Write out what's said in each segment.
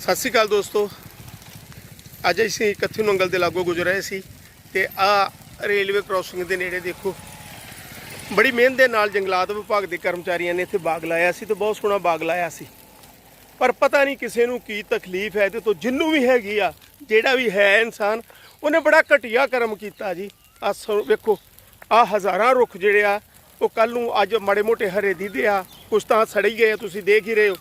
ਸਤਿ ਸ਼੍ਰੀ ਅਕਾਲ ਦੋਸਤੋ। ਅੱਜ ਅਸੀਂ ਕੱਥੂ ਨੰਗਲ ਦੇ ਲਾਗੋਂ ਗੁਜ਼ਰ ਰਹੇ ਸੀ ਤੇ ਆ ਰੇਲਵੇ ਕ੍ਰਾਸਿੰਗ ਦੇ ਨੇੜੇ ਦੇਖੋ। ਬੜੀ ਮਿਹਨਤ ਦੇ ਨਾਲ ਜੰਗਲਾਤ ਵਿਭਾਗ ਦੇ ਕਰਮਚਾਰੀਆਂ ਨੇ ਇੱਥੇ ਬਾਗ ਲਾਇਆ ਸੀ ਤੇ ਬਹੁਤ ਸੋਹਣਾ ਬਾਗ ਲਾਇਆ ਸੀ। ਪਰ ਪਤਾ ਨਹੀਂ ਕਿਸੇ ਨੂੰ ਕੀ ਤਕਲੀਫ ਹੈ ਤੇ ਤੋਂ ਜਿੰਨੂੰ ਵੀ ਹੈਗੀ ਆ ਜਿਹੜਾ ਵੀ ਹੈ ਇਨਸਾਨ ਉਹਨੇ ਬੜਾ ਘਟੀਆ ਕਰਮ ਕੀਤਾ ਜੀ। ਆ ਵੇਖੋ ਆ ਹਜ਼ਾਰਾਂ ਰੁੱਖ ਜਿਹੜੇ ਆ ਉਹ ਕੱਲ ਨੂੰ ਅੱਜ ਮਾੜੇ ਮੋਟੇ ਹਰੇ ਦੀਦੇ ਆ ਕੁਛ ਤਾਂ ਸੜ ਹੀ ਗਏ ਆ, ਤੁਸੀਂ ਦੇਖ ਹੀ ਰਹੇ ਹੋ।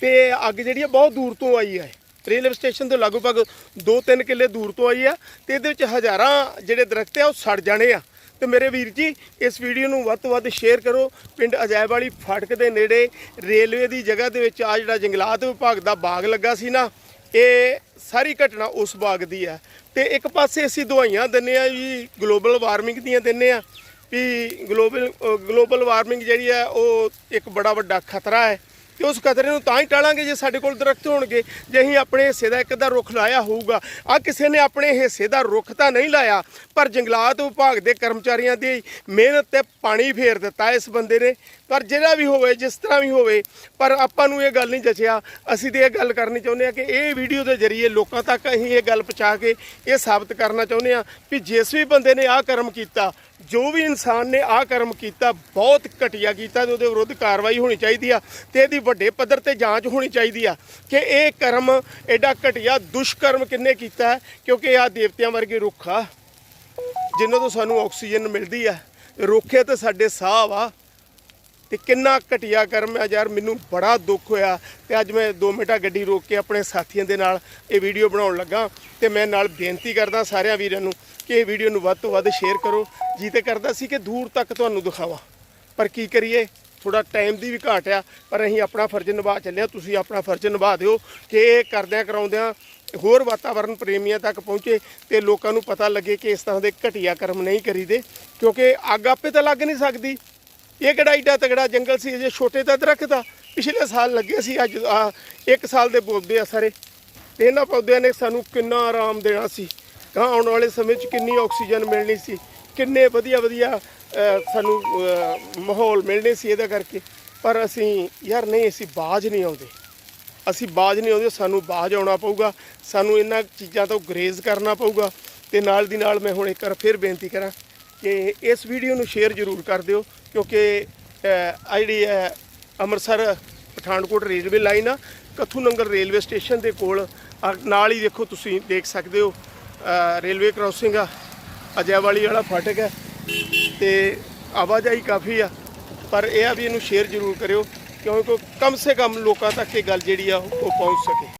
ਤੇ ਅੱਗ ਜਿਹੜੀ ਆ ਬਹੁਤ ਦੂਰ ਤੋਂ ਆਈ ਹੈ। ਰੇਲਵੇ ਸਟੇਸ਼ਨ ਤੋਂ ਲਗਭਗ 2-3 ਕਿੱਲੇ ਦੂਰ ਤੋਂ ਆਈ ਆ ਤੇ ਇਹਦੇ ਵਿੱਚ ਹਜ਼ਾਰਾਂ ਜਿਹੜੇ ਦਰਖਤ ਆ ਉਹ ਸੜ ਜਾਣੇ ਆ। ਤੇ ਮੇਰੇ ਵੀਰ ਜੀ, ਇਸ ਵੀਡੀਓ ਨੂੰ ਵੱਧ ਤੋਂ ਵੱਧ ਸ਼ੇਅਰ ਕਰੋ। ਪਿੰਡ ਅਜਾਇਬ ਵਾਲੀ ਫਾਟਕ ਦੇ ਨੇੜੇ ਰੇਲਵੇ ਦੀ ਜਗ੍ਹਾ ਦੇ ਵਿੱਚ ਆ ਜਿਹੜਾ ਜੰਗਲਾਤ ਵਿਭਾਗ ਦਾ ਬਾਗ ਲੱਗਾ ਸੀ ਨਾ, ਇਹ ਸਾਰੀ ਘਟਨਾ ਉਸ ਬਾਗ ਦੀ ਹੈ। ਤੇ ਇੱਕ ਪਾਸੇ ਅਸੀਂ ਦਵਾਈਆਂ ਦਿੰਨੇ ਆ ਜੀ ਗਲੋਬਲ ਵਾਰਮਿੰਗ ਦੀਆਂ ਦਿੰਨੇ ਆ ਵੀ ਗਲੋਬਲ ਗਲੋਬਲ ਵਾਰਮਿੰਗ ਜਿਹੜੀ ਹੈ ਉਹ ਇੱਕ ਬੜਾ ਵੱਡਾ ਖਤਰਾ ਹੈ। ਤੇ ਉਸ ਖਤਰੇ ਨੂੰ ਤਾਂ ਹੀ ਟਾਲਾਂਗੇ ਜੇ ਸਾਡੇ ਕੋਲ ਦਰਖਤ ਹੋਣਗੇ। ਜੇ ਅਸੀਂ ਆਪਣੇ ਹਿੱਸੇ ਦਾ ਇੱਕ ਦਾ ਰੁੱਖ ਲਾਇਆ ਹੋਊਗਾ। ਆ ਕਿਸੇ ਨੇ ਆਪਣੇ ਹਿੱਸੇ ਦਾ ਰੁੱਖ ਤਾਂ ਨਹੀਂ ਲਾਇਆ, ਪਰ ਜੰਗਲਾਤ ਵਿਭਾਗ ਦੇ ਕਰਮਚਾਰੀਆਂ ਦੀ ਮਿਹਨਤ ਤੇ ਪਾਣੀ ਫੇਰ ਦਿੱਤਾ ਇਸ ਬੰਦੇ ਨੇ। ਪਰ ਜਿਹੜਾ ਵੀ ਹੋਵੇ, ਜਿਸ ਤਰ੍ਹਾਂ ਵੀ ਹੋਵੇ, ਪਰ ਆਪਾਂ ਨੂੰ ਇਹ ਗੱਲ ਨਹੀਂ ਜਚਿਆ। ਅਸੀਂ ਤੇ ਇਹ ਗੱਲ ਕਰਨੀ ਚਾਹੁੰਦੇ ਆ ਕਿ ਇਹ ਵੀਡੀਓ ਦੇ ਜ਼ਰੀਏ ਲੋਕਾਂ ਤੱਕ ਅਸੀਂ ਇਹ ਗੱਲ ਪਹੁੰਚਾ ਕੇ ਇਹ ਸਾਬਤ ਕਰਨਾ ਚਾਹੁੰਦੇ ਆ ਕਿ ਜਿਸ ਵੀ ਬੰਦੇ ਨੇ ਆਹ ਕਰਮ ਕੀਤਾ, ਜੋ ਵੀ ਇਨਸਾਨ ਨੇ ਆਹ ਕਰਮ ਕੀਤਾ, ਬਹੁਤ ਘਟੀਆ ਕੀਤਾ ਤੇ ਉਹਦੇ ਵਿਰੁੱਧ ਕਾਰਵਾਈ ਹੋਣੀ ਚਾਹੀਦੀ ਆ ਤੇ ਇਹਦੀ ਵੱਡੇ ਪੱਧਰ ਤੇ ਜਾਂਚ ਹੋਣੀ ਚਾਹੀਦੀ ਆ ਕਿ ਇਹ ਕਰਮ ਐਡਾ ਘਟੀਆ, ਦੁਸ਼ਕਰਮ ਕਿੰਨੇ ਕੀਤਾ ਕਿਉਂਕਿ ਆ ਦੇਵਤਿਆਂ ਵਰਗੇ ਰੁੱਖ ਆ, ਜਿਨ੍ਹਾਂ ਤੋਂ ਸਾਨੂੰ ਆਕਸੀਜਨ ਮਿਲਦੀ ਆ। ਰੁੱਖੇ ਤੇ ਸਾਡੇ ਸਾਹ ਵਾ ਤੇ ਕਿੰਨਾ ਘਟੀਆ ਕਰਮ ਆ ਯਾਰ, ਮੈਨੂੰ ਬੜਾ ਦੁੱਖ ਹੋਇਆ। ਤੇ ਅੱਜ ਮੈਂ 2 ਮਿੰਟਾਂ ਗੱਡੀ ਰੋਕ ਕੇ ਆਪਣੇ ਸਾਥੀਆਂ ਦੇ ਨਾਲ ਇਹ ਵੀਡੀਓ ਬਣਾਉਣ ਲੱਗਾ। ਤੇ ਮੈਂ ਨਾਲ ਬੇਨਤੀ ਕਰਦਾ ਸਾਰਿਆਂ ਵੀਰਾਂ ਨੂੰ ਕਿ ਇਹ ਵੀਡੀਓ ਨੂੰ ਵੱਧ ਤੋਂ ਵੱਧ ਸ਼ੇਅਰ ਕਰੋ। ਜੀ ਤੇ ਕਰਦਾ ਸੀ ਕਿ ਦੂਰ ਤੱਕ ਤੁਹਾਨੂੰ ਦਿਖਾਵਾਂ। ਪਰ ਕੀ ਕਰੀਏ? ਥੋੜਾ ਟਾਈਮ ਦੀ ਵੀ ਘਾਟ ਆ, ਪਰ ਅਸੀਂ ਆਪਣਾ ਫਰਜ਼ ਨਿਭਾ ਚੱਲਿਆ, ਤੁਸੀਂ ਆਪਣਾ ਫਰਜ਼ ਨਿਭਾ ਦਿਓ ਕਿ ਇਹ ਕਰਦਿਆਂ ਕਰਾਉਂਦਿਆਂ ਹੋਰ ਵਾਤਾਵਰਣ ਪ੍ਰੇਮੀਆਂ ਤੱਕ ਪਹੁੰਚੇ ਤੇ ਲੋਕਾਂ ਨੂੰ ਪਤਾ ਲੱਗੇ ਕਿ ਇਸ ਤਰ੍ਹਾਂ ਦੇ ਘਟੀਆ ਕਰਮ ਨਹੀਂ ਕਰੀਦੇ, ਕਿਉਂਕਿ ਅੱਗ ਆਪੇ ਤਾਂ ਲੱਗ ਨਹੀਂ ਸਕਦੀ। ਇਹ ਕਿਹੜਾ ਏਡਾ ਤਗੜਾ ਜੰਗਲ ਸੀ ਜੇ ਛੋਟੇ ਤਾਂ ਦਰਖਤ ਆ। ਪਿਛਲੇ ਸਾਲ ਲੱਗੇ ਸੀ, ਅੱਜ ਆ, ਇੱਕ ਸਾਲ ਦੇ ਪੌਦੇ ਆ ਸਾਰੇ। ਤੇ ਇਹਨਾਂ ਪੌਦਿਆਂ ਨੇ ਸਾਨੂੰ ਕਿੰਨਾ ਆਰਾਮ ਦੇਣਾ ਸੀ। ਗਾਂ ਆਉਣ ਵਾਲੇ ਸਮੇਂ 'ਚ ਕਿੰਨੀ ਆਕਸੀਜਨ ਮਿਲਣੀ ਸੀ। ਕਿੰਨੇ ਵਧੀਆ ਵਧੀਆ ਸਾਨੂੰ ਮਾਹੌਲ ਮਿਲਣੇ ਸੀ ਇਹਦਾ ਕਰਕੇ। ਪਰ ਅਸੀਂ, ਯਾਰ ਨਹੀਂ, ਅਸੀਂ ਬਾਜ ਨਹੀਂ ਆਉਂਦੇ। ਅਸੀਂ ਬਾਜ ਨਹੀਂ ਆਉਂਦੇ, ਸਾਨੂੰ ਬਾਜ ਆਉਣਾ ਪਊਗਾ। ਸਾਨੂੰ ਇਹਨਾਂ ਚੀਜ਼ਾਂ ਤੋਂ ਗਰੇਜ਼ ਕਰਨਾ ਪਊਗਾ। ਤੇ ਨਾਲ ਦੀ ਨਾਲ ਮੈਂ ਹੁਣ ਇੱਕ ਵਾਰ ਫਿਰ ਬੇਨਤੀ ਕਰਾਂ ਕਿ ਇਸ ਵੀਡੀਓ ਨੂੰ ਸ਼ੇਅਰ ਜ਼ਰੂਰ ਕਰ ਦਿਓ, ਕਿਉਂਕਿ ਜਿਹੜੀ ਹੈ, ਅੰਮ੍ਰਿਤਸਰ, ਪਠਾਨਕੋਟ ਰੇਲਵੇ ਲਾਈਨ ਆ, ਕੱਥੂ ਨੰਗਲ ਰੇਲਵੇ ਸਟੇਸ਼ਨ ਦੇ ਕੋਲ ਨਾਲ ਹੀ ਦੇਖੋ ਤੁਸੀਂ ਦੇਖ ਸਕਦੇ ਹੋ ਰੇਲਵੇ ਕ੍ਰਾਸਿੰਗ ਆ। ਅਜੈਵਾਲੀ ਵਾਲਾ ਫਾਟਕ ਹੈ ਤੇ ਆਵਾਜਾਈ ਕਾਫੀ ਆ, ਪਰ ਇਹ ਆ ਵੀ ਇਹਨੂੰ ਸ਼ੇਅਰ ਜ਼ਰੂਰ ਕਰਿਓ, ਕਿਉਂਕਿ ਕਮ ਸੇ ਕਮ ਲੋਕਾਂ ਤੱਕ ਇਹ ਗੱਲ ਜਿਹੜੀ ਆ ਉਹ ਪਹੁੰਚ ਸਕੇ।